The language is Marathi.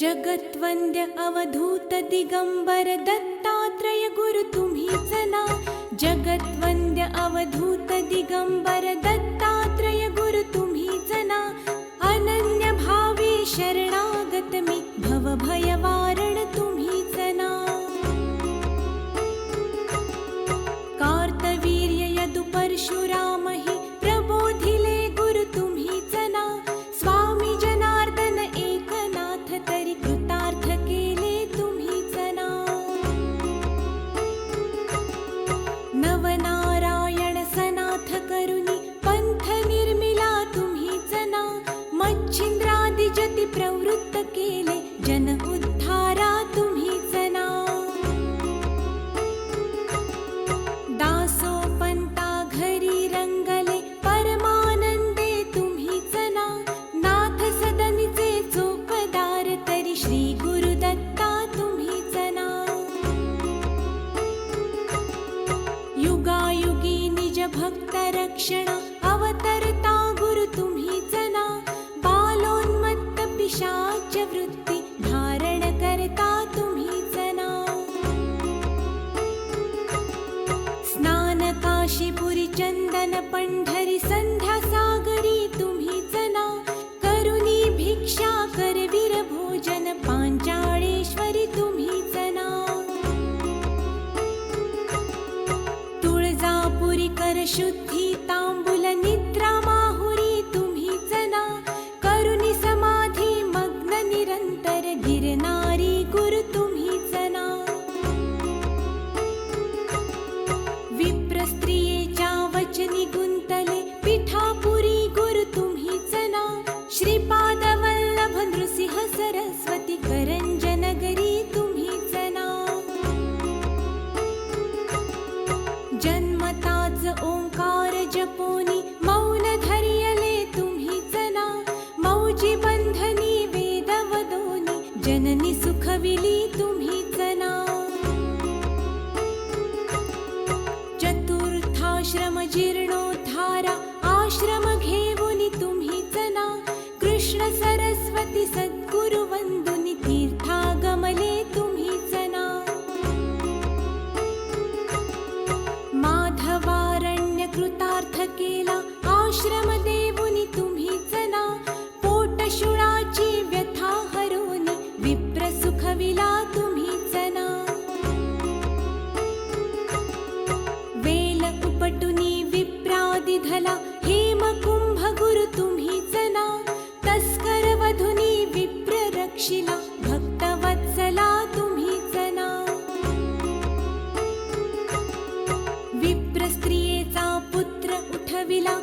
जगत्वन्द्य अवधूत दिगम्बर दत्तात्रय गुरु तुम्ही जना। जगत्वन्द्य अवधूत दिगम्बर दत्तात्रय गुरु तु जना। अनन्यभावे शरणागतमि भव तुम्ही सना कार्तवीर्य यदु परशुरा जन उद्धारा तुम्हीच ना दासो पंता घरी रंगले परमानंदे तुम्हीच ना नाथ सदनचे चोपदार तरी श्री गुरुदत्ता तुम्हीच ना युगायुगी निज भक्त रक्षणा काशीपुरी चंदन पंढरी संध्या सागरी तुम्ही जना करुणी भिक्षा करवीर भोजन पांचाळेश्वरी तुम्ही जना. तुळजापुरी कर शुद्धी सुखविली तुम्ही तना चतुर्थाश्रम जीर्णोद्धारा आश्रम घेवुनि तुम्ही तना कृष्ण सरस्वती सद्गुरु माधवारण्य कृतार्थ विला तुम्ही चना वेल उपटुनी विप्रादिधला हेमकुंभ गुरु तुम्ही चना तस्कर वधुनी विप्र रक्षिला भक्तवत्सला तुम्ही चना विप्र स्त्रियेचा पुत्र उठविला